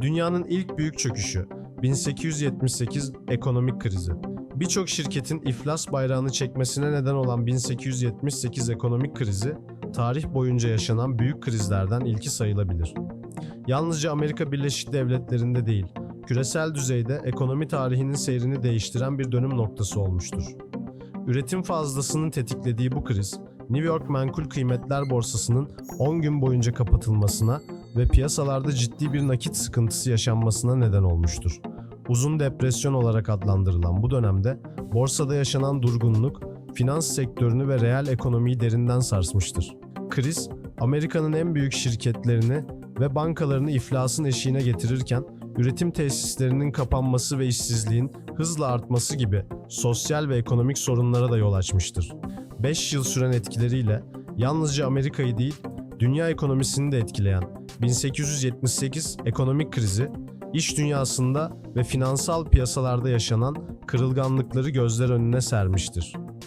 Dünyanın ilk büyük çöküşü 1878 ekonomik krizi. Birçok şirketin iflas bayrağını çekmesine neden olan 1878 ekonomik krizi, tarih boyunca yaşanan büyük krizlerden ilki sayılabilir. Yalnızca Amerika Birleşik Devletleri'nde değil, küresel düzeyde ekonomi tarihinin seyrini değiştiren bir dönüm noktası olmuştur. Üretim fazlasının tetiklediği bu kriz, New York Menkul Kıymetler Borsası'nın 10 gün boyunca kapatılmasına ve piyasalarda ciddi bir nakit sıkıntısı yaşanmasına neden olmuştur. Uzun depresyon olarak adlandırılan bu dönemde borsada yaşanan durgunluk, finans sektörünü ve reel ekonomiyi derinden sarsmıştır. Kriz, Amerika'nın en büyük şirketlerini ve bankalarını iflasın eşiğine getirirken, üretim tesislerinin kapanması ve işsizliğin hızla artması gibi sosyal ve ekonomik sorunlara da yol açmıştır. 5 yıl süren etkileriyle yalnızca Amerika'yı değil, dünya ekonomisini de etkileyen 1878 ekonomik krizi, iş dünyasında ve finansal piyasalarda yaşanan kırılganlıkları gözler önüne sermiştir.